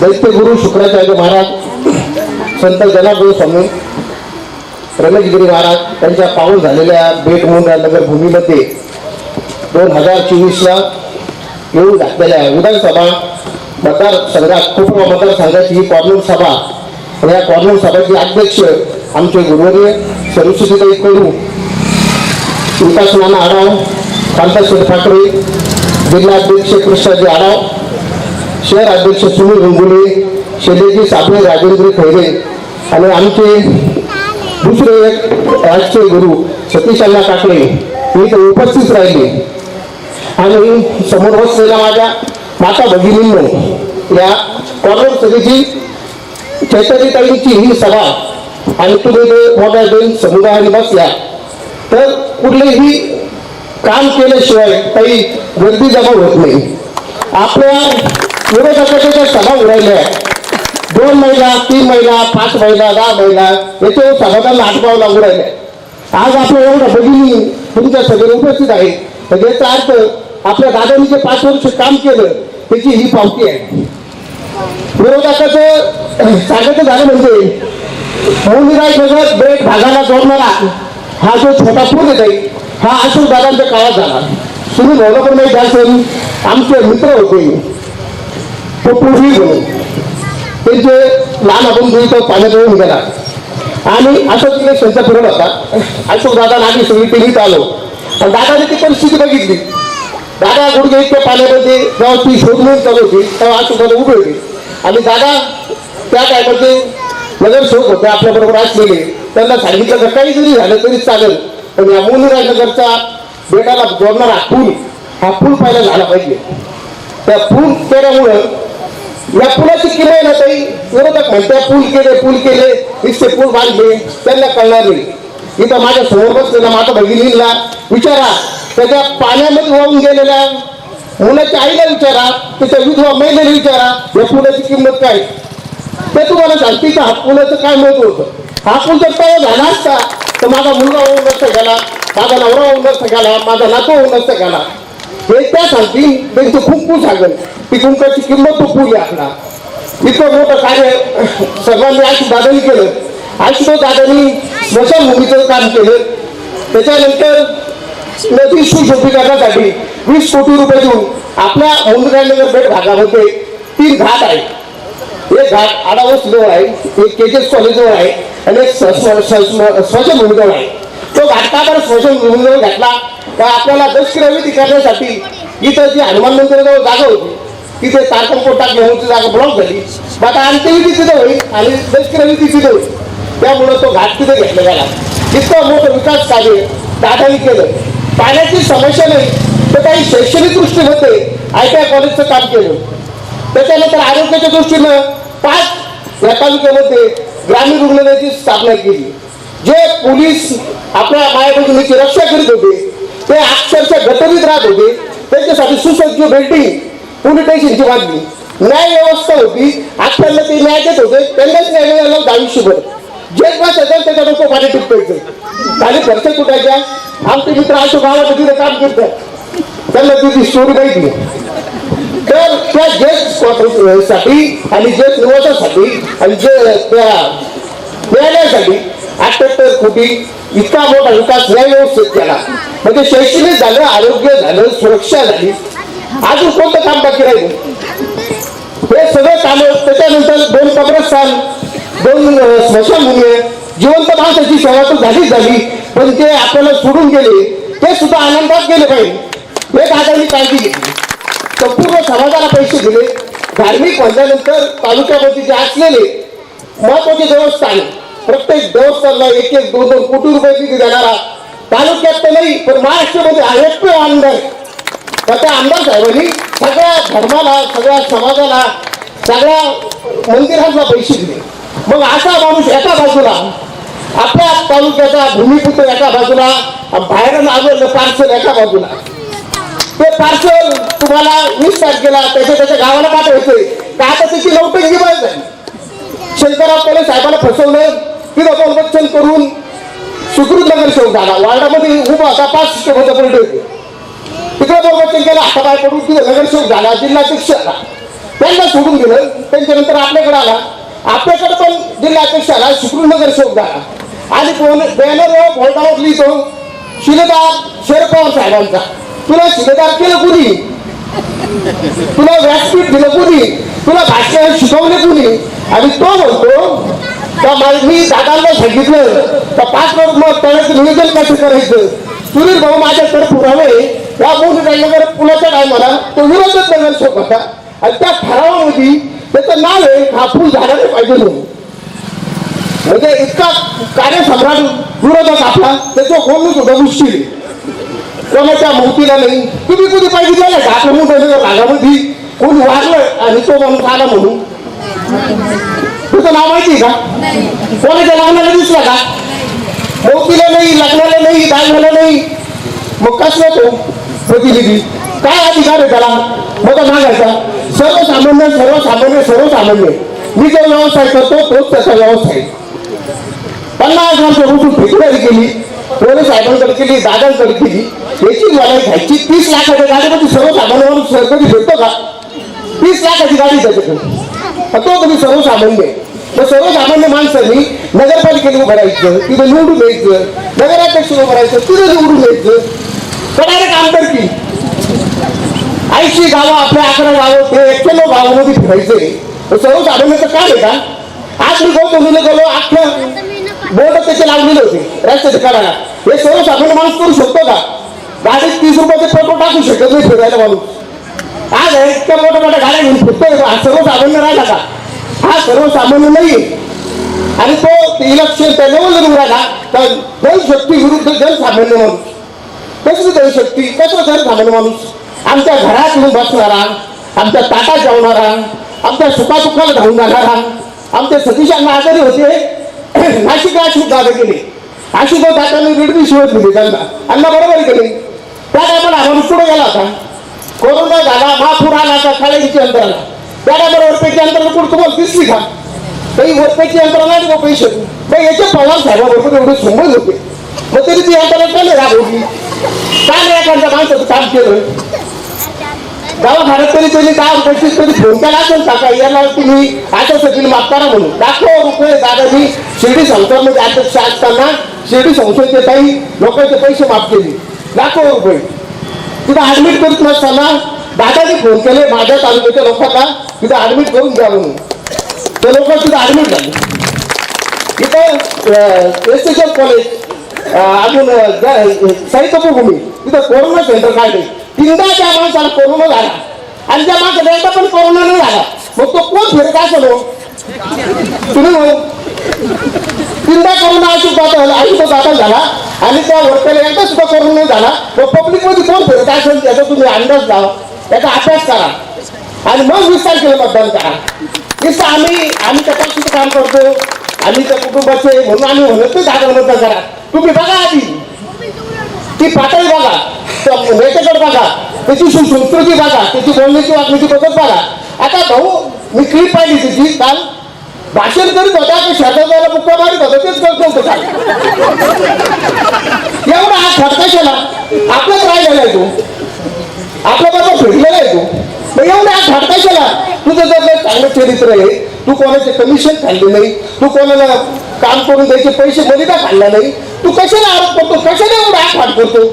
दैत्यगुरु शुक्राचार्य महाराज संत जनागुरु स्वामी रमेशगिरी महाराज यांच्या पाऊल झालेल्या बेटमुंडा नगर भूमीमध्ये दोन हजार चोवीसला येऊन घातलेल्या विधानसभा मतदारसंघात कोपरा मतदारसंघाची ही कॉर्नर सभा आणि या कॉर्नर सभाचे अध्यक्ष आमचे गुरुवर्य सरस्वतीताई कडू विकास नाना आढाव कांताशेठ ठाकरे जिल्हाध्यक्ष कृष्णाजी आढाव शहर अध्यक्ष सुनील हिंगोले शैलेजी साबळे राजेंद्र खैरे आणि आमचे दुसरे एक राजकीय गुरु सतीश अण्णा काकडे मी इथे उपस्थित राहिले. आणि समोर बसलेल्या माझ्या माता भगिनींनो या कॉर्नर सभेची चैतन्यताईंची ही सभा आणि तुम्ही ते मोठ्या दोन समुदायाने बसल्या तर कुठलेही काम केल्याशिवाय काही गर्दी जमा होत नाही. आपल्या विरोधकाच्या सभा उडायल्या दोन महिला तीन महिला पाच महिला दहा महिला येथे सभातांना आठवावं लागू राहिल्या आज आपल्या एवढ्या भगिनी तुमच्या सगळे उपस्थित आहे तर याचा अर्थ आपल्या दादांनी जे पाच वर्ष काम केलं त्याची ही पावती आहे. विरोधकाचं सांगायचं झालं म्हणजे मोनीराय नगर ब्रेक भागाला जोडणारा हा जो छोटा पूल येत हा अशोक दादांच्या काळात झाला. सुरू झालं पण नाही जास्त आमचे मित्र होते. पूर्वी घेऊन त्यांचे लहान आपण तो पाण्यात येऊन गेला आणि असं तिने संत फिरत होता अशोक दादा आम्ही सगळी पिढीत आलो आणि दादाने ती परिस्थिती बघितली. दादा गुडघे इतक्या पाण्यामध्ये जेव्हा ती शोध चालू होती तेव्हा अशोक दादा उभे होते. आणि दादा त्या टायमध्ये नगरसेवक होते आपल्या बरोबर असलेले. त्यांना सांगितलं का काही जरी झालं तरी चालेल. पण या मोनीराज नगरचा बेटाला जोडणारा पूल हा पूल पाहिला झाला पाहिजे. त्या पूल केल्यामुळं या पुलाची किंमत ना ताई विरोधक म्हणत्या पूल केले पूल केले इतके पूल बांधले त्यांना कळणार नाही. इथं माझ्यासमोर बसलेला माझा भगिनीला विचारा त्याच्या पाण्यामध्ये वाहून गेलेल्या मुलाच्या आईला विचारा त्याच्या विधवा महिलेला विचारा या पुलाची किंमत काय? ते तुम्हाला सांगते का हा पुलाचं काय महत्त्व होतं. हा पूल जर तयार झाला असता तर माझा मुलगा होऊन नसता गेला माझा नवरा होऊन नसता गेला माझा नातू होऊन नसता गेला. हे त्या सांगतील त्यांचं कुंकू सांगेल ती कुंकाची किंमत तो पूल आहे इतकं मोठं कार्य सर्वांनी आशी दादानी केलं आशुतोष दादानी स्मशानभूमीचं काम केलं त्याच्यानंतर नदी सुशोभीकरणासाठी वीस कोटी रुपये देऊन आपल्या मुंबईनगर बेट भागामध्ये तीन घाट आहेत एक घाट आडावस जवळ आहे एक केजेस कॉलेज जवळ आहे आणि एक स्मशानभूमीजवळ आहे तो घाट का बरं घातला तर आपल्याला दशक्रविधी करण्यासाठी इथं जी हनुमान मंदिराजवळ जागा होती तिथे तारकंपोट टाकली म्हणून ती जागा ब्लॉक झाली. मग आता अंत्यविधी तिथं होईल आणि दशक्रविधी तिथं होईल. त्यामुळं तो घाट तिथे घेतला गेला. इतकं मोठं विकास कार्य दादानी केलं. पाण्याची समस्या नाही तर काही शैक्षणिक दृष्टीमध्ये आय टी आय कॉलेजचं काम केलं. त्याच्यानंतर आरोग्याच्या दृष्टीनं पाच या तालुक्यामध्ये ग्रामीण रुग्णालयाची स्थापना केली. जे पोलीस आपल्या माया रक्षा करीत होते ते अक्षरशः गटरीत राहत होते. त्यांच्यासाठी सुसज्ज बिल्डिंग पोलीस स्टेशनची बांधली न्याय व्यवस्था होती. आपल्याला ते न्याय देत होते. त्यांनाच न्याय मिळाला होता आयुष्यभर. जे पास असेल त्याच्या डोकं पाणी टिपकायचं खाली खर्च कुठायच्या आमचे मित्र अशोक गावात तिथे काम करतात. त्यांना तिची स्टोरी माहिती तर त्या जेटसाठी आणि जेट निवासासाठी आणि जे त्या न्यायालयासाठी अठ्याहत्तर कोटी इतका मोठा विकास या व्यवस्थित केला. म्हणजे शैक्षणिक झालं आरोग्य झालं सुरक्षा झाली. अजून कोणतं काम बाकी राहिलं? हे सगळं काम त्याच्यानंतर दोन कब्रस्थान दोन स्मशानभूमी जिवंत माणसाची सेवा तर झालीच झाली पण ते आपल्याला सोडून गेले ते सुद्धा आनंदात गेले पाहिजे हे दादांनी काळजी घेतली. संपूर्ण समाजाला पैसे दिले. धार्मिक म्हणल्यानंतर तालुक्यामध्ये जे असलेले महत्त्वाचे देवस्थान प्रत्येक देवस्थानला एक एक दोन दोन कोटी रुपये निधी देणारा तालुक्यात तर नाही पण महाराष्ट्रामध्ये हा एकमेव आमदार. तर त्या आमदार साहेबांनी सगळ्या धर्माला सगळ्या समाजाला सगळ्या मंदिरांना पैसे दिले. मग असा माणूस एका बाजूला आपल्या तालुक्याचा भूमिपुत्र एका बाजूला बाहेरून आलेलं पार्सल एका बाजूला. ते पार्सल तुम्हाला वीस तारखेला त्याच्या त्याच्या गावाला पाठवायचंय. का आता त्याची लवकर बंद शंकरराव कोले साहेबांना फसवलं तिथं बलबच्चन करून सुकृत नगर सेवक झाला. वार्डामध्ये उभा आता पाच सिस्टम पलटे होते. तिकडे बलबच्चन केला हातापाय पडून तिथं नगरसेवक झाला जिल्हाध्यक्ष आला त्यांना सोडून दिलं त्यांच्यानंतर आपल्याकडे आला. आपल्याकडे पण जिल्हाध्यक्ष आला आला नगर शोक झाला. आणि कोण? बॅनर बोर्डावर लिहितो. शिलेदार शरद पवार साहेबांचा. तुला शिलेदार केलं कुणी? तुला व्यासपीठ दिलं कुणी? तुला भाषा शिकवले कुणी? आणि तो म्हणतो मा- मी दादांना सांगितलं तर पाच वर्ष मग त्याचं नियोजन कसं करायचं? सुनील भाऊ माझ्याकडे पुरावे त्या मोठी नगर पुलाच्या टायमाला तो विरोधच नगरसेवक होता आणि त्या ठरावामध्ये त्याचं नाव आहे हा पूल झाला नाही पाहिजे म्हणून. म्हणजे इतका कार्यसम्राट विरोधक आपला त्याचं बोलणं सुद्धा मुश्किल कोणाच्या मोतीला नाही. तुम्ही कुठे पाहिजे गेला का आपल्या मोठ्या भागामध्ये कोणी वारलं आणि तो माणूस आला म्हणून. तुझं नाव माहिती आहे का कोणाच्या लग्नाला दिसला का? मोतीला नाही लग्नाला नाही दागण्याला नाही. मग कसला तो? प्रतिनिधी काय अधिकार आहे त्याला? मग मागायचा. सर्वसामान्य सर्वसामान्य सर्वसामान्य. मी जो व्यवसाय करतो तोच त्याचा व्यवसाय पन्नास वर्षापासून फेब्रुवारी केली पोलीस साहेबांकडे केली दादांकडे केली. याची मला घ्यायची तीस लाखाच्या गाडीमध्ये सर्वसामान्य माणूस सरकारी भेटतो का? तीस लाखाची गाडी त्याच्याकडे. तो तुम्ही सर्वसामान्य आहे. मग सर्वसामान्य माणसांनी नगरपालिकेने उभं राहायचं तिथे निवडून द्यायचं नगराध्यक्ष उभं राहायचं तिथं निवडून द्यायचं करायला काम तर की? ऐंशी गावं आपल्या अकरा गावं ते एक्क्याण्णव गावामध्ये फिरायचे. सर्वसामान्याचं काम आहे का? आज मी गौतमीला गेलो अख्ख्या बोर्ड त्याचे लावलेले होते रस्त्याच्या काढायला. हे सर्वसामान्य माणूस करू शकतो का? गाडीत तीस रुपयाचे फोटो टाकू शकत नाही फिरायला माणूस. आज इतक्या मोठ्या मोठ्या गाड्या घेऊन फिरतोय सर्वसामान्य राहिला का? हा सर्वसामान्य नाही. आणि तो इलेक्शन त्याच्यावर लेवलला राहिला तर जनशक्ती विरुद्ध जनसामान्य माणूस. कसली जनशक्ती? कसं जनसामान्य माणूस? आमच्या घरात येऊन बसणारा आमच्या ताटात जेवणारा आमच्या सुखासुखाला धावून जाणारा आमचे सतीशांना आजारी होते. नाशिकला अशी दादा गेले. अशोक दादांनी रिडमी शिवत दिली त्यांना. अण्णा बरोबर आहे नाही त्या टायमाला आम्हाला पुढे गेला होता. कोरोना झाला महापूर आला का खाळ्यांची यंत्रणा त्या वरपेची यंत्रणा कुठं तुम्हाला दिसली का काही वरपेची यंत्रणा नाही का पैसे. मग याचे पवार साहेबाबरोबर एवढे सुंबत होते मग तरी ती यंत्रणा का नाही राबवली काय नाही एखाद्या माणसाचं काम केलं. दवाखान्यात तरी त्यांनी दहा रुपयाची तरी फोन केला असेल का? काय याला तुम्ही? आता सगळी मागताना म्हणून. लाखो रुपये दादाजी शिर्डी संस्थांमध्ये अध्यक्ष असताना शिर्डी संस्थेचे काही लोकांचे पैसे माफ केले. लाखो रुपये. तिथं ऍडमिट करत नसताना दादाजी फोन केले माझ्या तालुक्याच्या लोकांना. तिथं ऍडमिट करून द्या म्हणून. ते लोक तिथं ऍडमिट झाले. इथं एसएसएल कॉलेज अजून साहित्य तिथं कोरोना सेंटर काढले तीनदा त्या माणसाला कोरोना झाला. आणि त्या माणसाला एकदा पण कोरोना नाही झाला. मग तो कोण फिरत असेल हो? तुम्ही हो? तीनदा कोरोना अशोक दाखल तो दाखल झाला. आणि त्या वर्गाला एकदा सुद्धा कोरोना नाही झाला. मग पब्लिकमध्ये कोण फिरत असेल? त्याचा तुम्ही अंदाज लावा. त्याचा अभ्यास करा. आणि मग वीस तारखेला मतदान करा. नुसतं आम्ही आम्ही तपासून काम करतो. आम्ही त्या कुटुंबाचे म्हणून आम्ही म्हणत नाही मतदान करा. तुम्ही बघा आधी. ती पातळी बघा. नेतेकड बघा. त्याची संस्कृती बघा. त्याची बोलण्याची वागण्याची पद्धत बघा. आता भाऊ मी क्लिप पाहिली तिची. काल भाषण करीत होता की शेताला मुक्का मारित होता. तेच करत नव्हतं काल. एवढा हा खडकाशाला आपलाच राय झालाय तो. आपल्या बरोबर फिरलेला आहे तो मग एवढा हा खडकाशाला तुझं जर काही चांगलं चरित्र आहे तू कोणाचे कमिशन खाल्ले नाही तू कोणाला काम करून द्यायचे पैसे मलिदा खाल्ला नाही तू कशाला आरोप करतो? कशाला एवढा आठवाट करतो?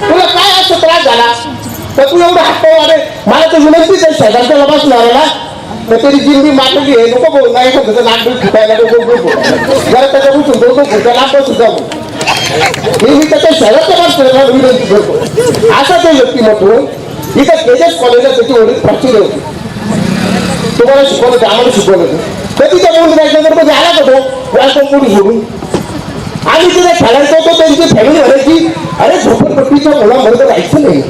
तुला काय असं त्रास झाला? तर तू एवढा हात अरे मला तर विनंतीच आहे शेजारच्याला बसणाऱ्याला तर तरी जिंदी मागली आहे. नको बोल. नाही त्याचं नाक बीक फुटायला नको बोल. जरा त्याच्या उचून दोन दोन फुटा लांब सुद्धा हे मी त्याच्या शहरात विनंती करतो असा तो व्यक्तिमत्व इथं तेजस कॉलेजला त्याची वडील प्राचीन होती. तुम्हाला शिकवलं होतं आम्हाला शिकवलं होतं. कधी त्या मुली राजनगरमध्ये आला का तो? व्यासपण मुली घेऊन आणि तिथे खेळायचं होतं त्यांची फॅमिली म्हणायची अरे झोपडपट्टीच्या मुलांबरोबर राहायचं नाही.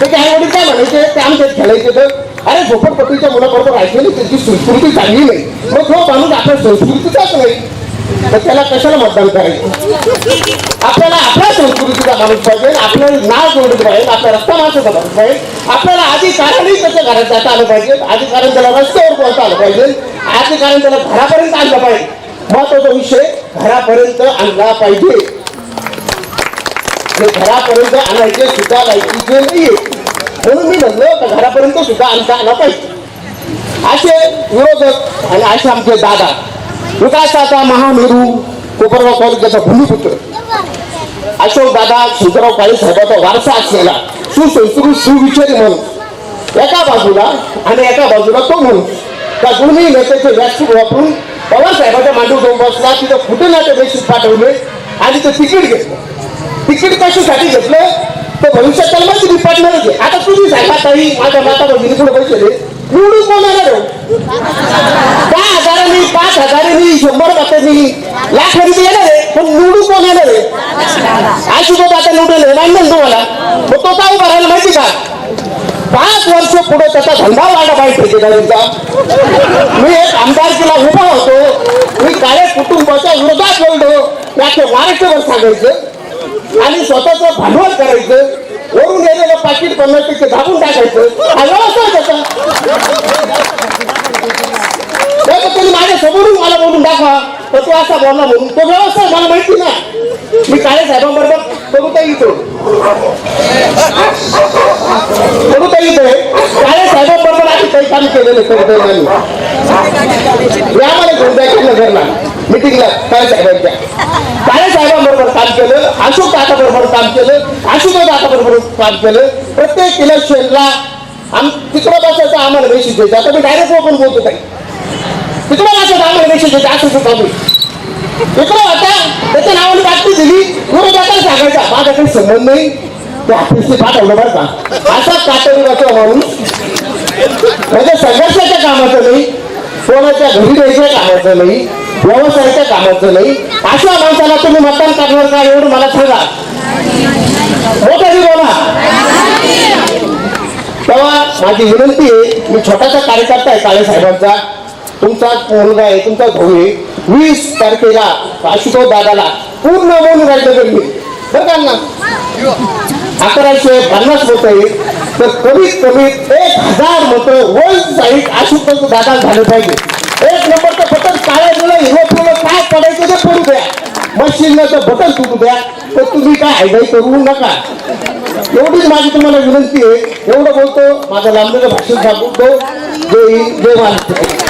त्याचे आई वडील काय म्हणायचे? ते आमच्यात खेळायचे तर. अरे झोपडपट्टीच्या मुलाबरोबर राहायचं नाही त्यांची संस्कृती चांगली नाही. मग तो माणूस आपल्या संस्कृतीचाच नाही. तर त्याला कशाला मतदान करायचं? आपल्याला आपल्या संस्कृतीचा माणूस पाहिजे आपल्याला नाव जोडत पाहिजे आपल्या रस्ता माणसाचा माणूस पाहिजे आपल्याला अधिकाराने कसं घरात जाता आलं पाहिजे अधिकारण त्याला रस्त्यावर पोहोचता आलं पाहिजे अधिकारण त्याला घरापर्यंत आणलं पाहिजे. महत्त्वाचा विषय घरापर्यंत आणला पाहिजे. घरापर्यंत आणायचे सुद्धा लायकीचे नाहीये. म्हणून मी म्हणलो तर घरापर्यंत सुद्धा आणता आला पाहिजे. असे विरोधक आणि असे आमचे दादा विकासाचा महामेरू कोपरगाव तालुक्याचा भूमिपुत्र. अशोक दादा सुंदरराव काळे साहेबाचा वारसा असलेला सुसंस्कृत सुविचारी म्हणून एका बाजूला आणि एका बाजूला तो म्हणून त्या दोन्ही नेत्याचे व्यासपीठ वापरून पवार मांडू जाऊन बसला तिथं कुठे ना ते पाठवले आणि ते तिकीट घेतलं. तिकीट कशासाठी घेतलं? तर भविष्यात त्याला माहिती मी आहे आता तुम्ही सांगा काही माझ्या माता बहिणी पुढे पैसे दे निवडून कोणाला देऊ? दहा हजारांनी पाच हजारांनी शंभर मतांनी लाख खरेदी येणार आहे पण निवडून कोणाला येणार आहे आज आता निवडून आहे मान्य तुम्हाला मग तो काय उभा राहिला माहिती का? पाच वर्ष पुढे त्याचा धंदा वाढला पाहिजे ठेकेदारीचा मी एक आमदारकीला उभा होतो. मी काळे कुटुंबाच्या विरोधात बोलतो त्याचे वारसेवर सांगायचं. आणि स्वतःच भांडवल करायचं. वरून गेलेलं पाकिट पन्नास टक्के धाबून टाकायचं हा व्यवसाय त्याचा त्या त्यांनी माझ्या समोरून मला बोलून दाखवा तर तो असा बोलला म्हणून तो व्यवसाय मला माहिती ना मी काळे साहेबांबरोबर करू तर येतो करू येतोय काळे साहेबांबरोबर आम्ही काही काम केलेलं करू नाही या घेऊन जायचं नगरला मिटिंगला काळे साहेबांच्या. काळे साहेबांबरोबर काम केलं अशोक दादाबरोबर काम केलं आशुतोष दादाबरोबर काम केलं. प्रत्येक इलेक्शनला आम तिकडं बसायचं आम्हाला मेसेज द्यायचं. आता मी डायरेक्ट ओपन बोलतो काही तिकडं बसायचं आम्हाला मेसेज द्यायचं. असं सुद्धा इकडे तिकडं होता त्याच्या नावाने बातमी दिली. विरोधाकडे सांगायचा माझा काही संबंध नाही. ते ऑफिसने पाठवलं बरं का? असा काटविराचा माणूस म्हणजे संघर्षाच्या कामाचं नाही कोणाच्या घरी द्यायच्या कामाचं नाही व्यवसायाच्या कामाचं नाही. अशा माणसाला तुम्ही मतदान करणार का एवढं मला सांगा. मोठ्याने बोला. तेव्हा माझी विनंती आहे मी छोटासा कार्यकर्ता आहे काळे साहेबांचा. तुमचा मुलगा आहे तुमचा भाऊ आहे. वीस तारखेला आशुतोष दादाला पूर्ण मौन राज्य मी बरं का ना अकराशे पन्नास मत येईल तर कमीत कमी एक हजार मत रोज जाईल आशुतोष दादा झाले पाहिजे. एक नंबरचं बटन काळ्या दिलं हिरो पिवळं काय पडायचं ते पडू द्या. मशीनचं बटन तुटू द्या. तर तुम्ही काय हायडाई करू नका. एवढीच माझी तुम्हाला विनंती आहे. एवढं बोलतो. माझं लांबलेलं भाषण सांगतो जय हिंद जय महाराष्ट्र.